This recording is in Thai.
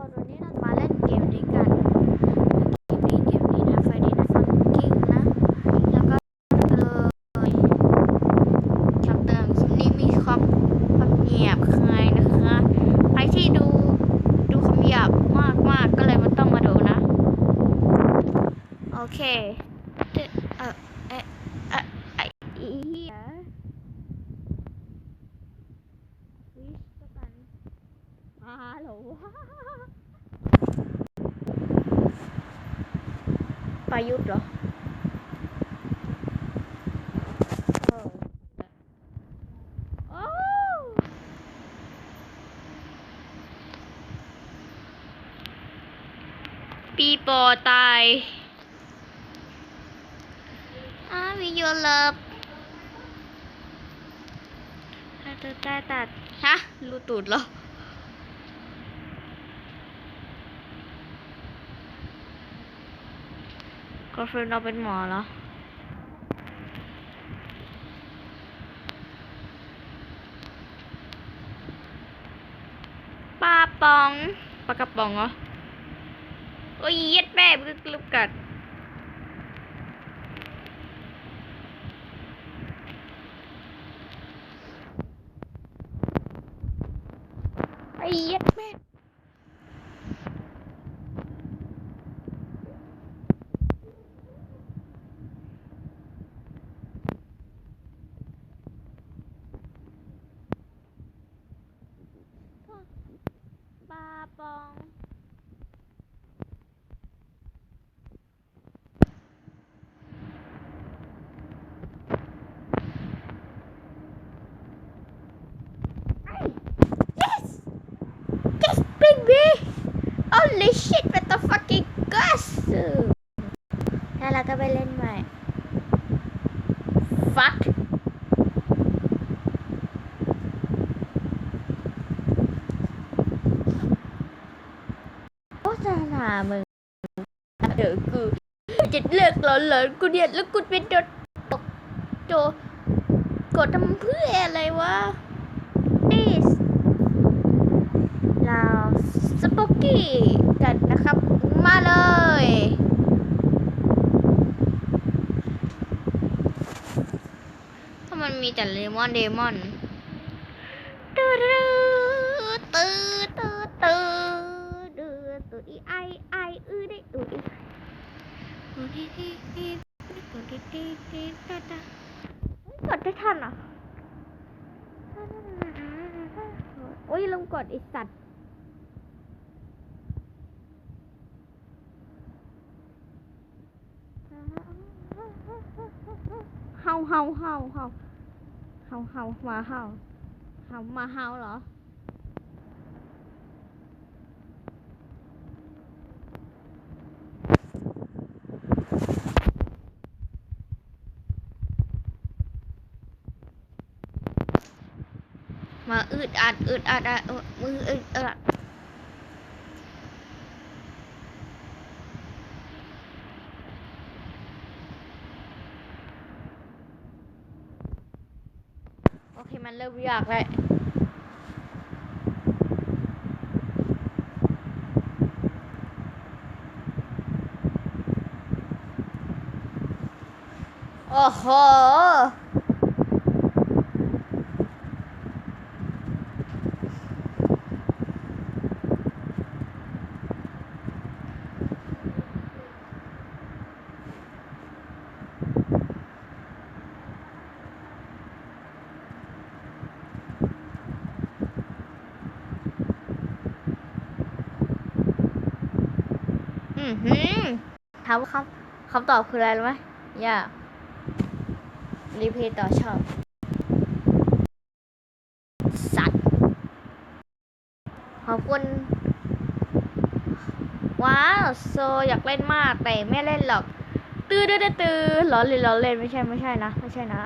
คนวันนี้เรามาเล่นเกมนี้กันเกมนี้เกมนี้นะไฟดีนะฟังกิ้งนะแล้วก็เลยคำเตือนคลิปนี้มีความความเหยียบคายนะคะใครที่ดูดูคำหยาบมากมากๆก็เลยมันต้องมาดูนะ โอเคเดเออเอะเอะไออีเหี้ยวิสกัน ฮัลโหลประยุทธ์เหรอเออโอ้ปีโปตายอาวิโยเลิฟตัดตัดตัดฮะรูตูดเหรอ ก็เฟรนเราเป็นหมอเหรอปลาปองปลากระป๋องเหรอ โอ้ยย็ดแม่บึกลุกกัด ไอ้ย็ดแม่ ปลาปอง Yes! Yes, baby! Holy shit, what the fucking gas! แล้วเราก็ไปเล่นใหม่ Fuck! โฆษณามึงเดี๋ยวกูจะเลิกร้อนเลยกูเดียดแล้วกูเป็นโดดตกโจกดทำเพื่ออะไรวะ this เราสปอ กันนะครับ มาเลย ถ้ามันมีแต่เลมอนเดมอนตื้อตื้อตื้อตื้อตื้อตื้อตื้ออีไอไออือได้ตื้ออีตื้อที่ที่ที่ตื้อที่ที่ที่ตาตากดได้ทันหรอะโอ้ยลงกดอีสัตว์ เฮาเฮาเฮาเฮาเฮาเฮามาเฮาเฮามาเฮาเหรอ มาอึดอัดอึดอัดอะเออมืออึดอัดโอเค มันเริ่มยากแล้วโอ้โห หือถามว่าคำคำตอบคืออะไรรู้ไหมอยากรีเพย์ต่อชอบ สัตว์ ขอบคุณ ว้าวโซอยากเล่นมากแต่ไม่เล่นหรอก ตื้อตื้อตื้อตื้อล้อเล่นล้อเล่นไม่ใช่ไม่ใช่นะ ไม่ใช่นะ